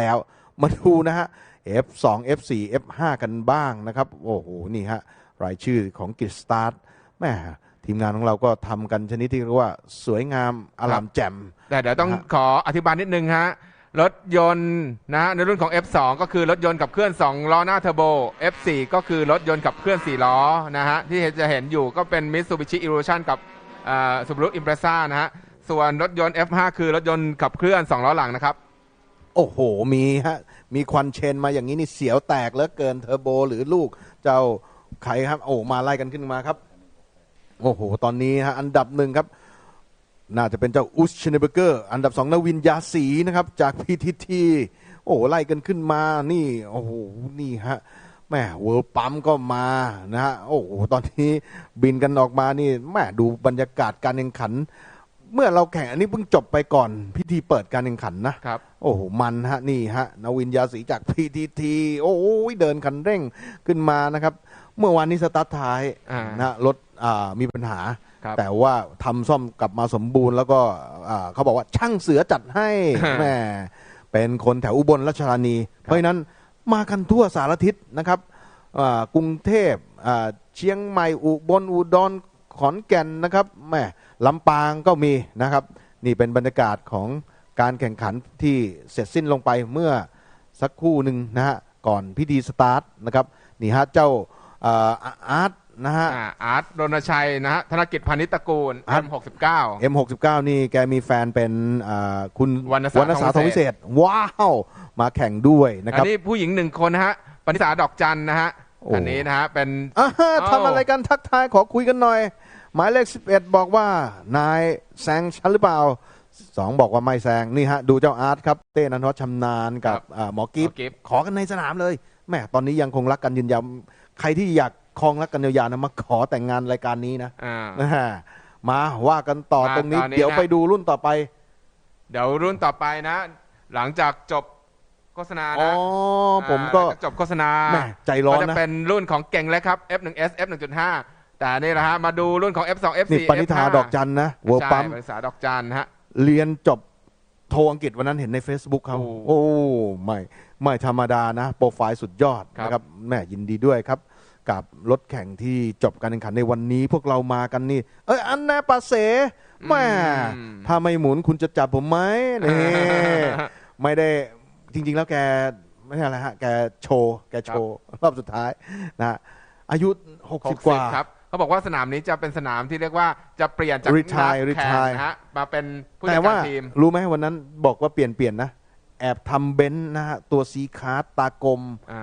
แล้ว มาดูนะฮะ F2 F4 F5 กันบ้างนะครับ โอ้โห นี่ฮะ รายชื่อของกิจสตาร์ทแม่ทีมงานของเราก็ทำกันชนิดที่เรียกว่าสวยงามอลามแจ่มแต่เดี๋ยวต้องนะฮะขออธิบายนิดนึงฮะ รถยนต์นะในรุ่นของ F2 ก็คือรถยนต์กับเคลื่อน 2 ล้อหน้าเทอร์โบ F4 ก็คือรถยนต์กับเคลื่อน 4 ล้อนะฮะ ที่จะเห็นอยู่ก็เป็น Mitsubishi Evolution กับอ่า Subaru Impreza นะฮะ ส่วนรถยนต์ F5 คือรถยนต์ขับเคลื่อน 2 ล้อหลังนะครับ โอ้โหมีฮะมีควันเชนมาอย่างนี้นี่เสียวแตกเหลือเกินเทอร์โบ หรือลูกเจ้าใครครับ โอ้มาไล่กันขึ้นมาครับ โอ้โห ตอนนี้ฮะอันดับหนึ่งครับ น่าจะเป็นเจ้าอุสชเนเบอร์เกอร์ อันดับสองนวินยาสีนะครับ จากพีทีทีโอ้โหไล่กันขึ้นมานี่โอ้โหนี่ฮะแม่เวิร์ปั๊มก็มานะฮะโอ้โหตอนนี้บินกันออกมานี่แม่ดูบรรยากาศการแข่งขัน เมื่อเราแข่งอันนี้เพิ่งจบไปก่อน พิธีเปิดการแข่งขันนะครับ โอ้โหมันฮะนี่ฮะนวินยาสีจาก PTT โอ้ยเดินคันเร่งขึ้นมานะครับ เมื่อวานนี้สตาร์ทท้ายอ่านะฮะรถอ่ามีปัญหา ครับ แต่ว่าทำซ่อมกลับมาสมบูรณ์ แล้วก็อ่าเขาบอกว่าช่างเสือจัดให้แหม่เป็นคนแถวอุบลราชธานี เพราะฉะนั้นมากันทั่วสารทิศนะครับอ่ากรุงเทพอ่าเชียงใหม่อุบลอุดรขอนแก่นนะครับแหม่ ลำปางก็มีนะครับ นี่เป็นบรรยากาศของการแข่งขันที่เสร็จสิ้นลงไปเมื่อสักครู่หนึ่งนะฮะก่อนพิธีสตาร์ทนะครับนี่ฮะเจ้าอ่าอาร์ตนะฮะอ่าอาร์ตรณชัยนะฮะธนกิจพานิชตระกูลอาร์ต M69 M69 นี่แกมีแฟนเป็นอ่าคุณวรรณสาสาทองวิเศษ ว้าว มาแข่งด้วยนะคอัรับนนี้ผู้หญิงหนึ่งคนนะฮะปณิสาดอกจันนะฮะโอ้อันนี้นะฮะเป็นอ่าฮะอ้าวทำอะไรกันทักทายขอคุยกันหน่อย หมายเลข11บอกว่านายแซงฉันหรือเปล่าสองบอกว่าไม่แซงนี่ฮะ ดูเจ้าอาร์ตครับ เต้นันทวัฒน์ชำนาญกับอ่าหมอกิฟหมอกิฟต์ขอกันในสนามเลยแหม่ตอนนี้ยังคงรักกันยืนยาวใครที่อยากครองรักกันยาวๆนะมาขอแต่งงานรายการนี้นะอ่านะฮะมาว่ากันต่อมาตรงนี้ตอนนี้ เดี๋ยวนะไปดูรุ่นต่อไป เดี๋ยวรุ่นต่อไปนะ หลังจากจบ โฆษณาอ๋อนะผมก็ อ่าหลังาจบโฆษณาแหม่ใจร้อนก็จะนะเป็นรุ่นของเก่งแล้วครับ F1S F1.5 แต่นี่แหละฮะมาดูรุ่นของ F2 F4 นี่ปณิธา F5 ดอกจันนะเวิร์ใช่ปั๊ม ปณิธาดอกจันนะฮะ เรียนจบโทอังกฤษวันนั้นเห็นใน Facebook เขาโอ้ โอ้ไม่ไม่ธรรมดานะ โปรไฟล์สุดยอดครับ นะครับแม่ยินดีด้วยครับ กับรถแข่งที่จบการแข่งขันในวันนี้ พวกเรามากันนี่ เอ้ยอันแน่ปาเสแม่ถ้าไม่หมุนคุณจะจับผมไหมนี่ ไม่ได้ จริง ๆ แล้วแกไม่ใช่อะไรฮะ แกโชว์แกโชว์รอบสุดท้ายนะฮะอายุ 60 กว่า ครับเขาบอกว่าสนามนี้จะเป็นสนามที่เรียกว่าจะเปลี่ยนจาก Retire นักแข่ง Retire นะฮะมาเป็นผู้แต่จัดกาว่ารทีม รู้ไหมวันนั้นบอกว่าเปลี่ยนเปลี่ยนนะ แอบทำเบนซ์นะฮะ ตัวซีคาร์ตตากลม อ่า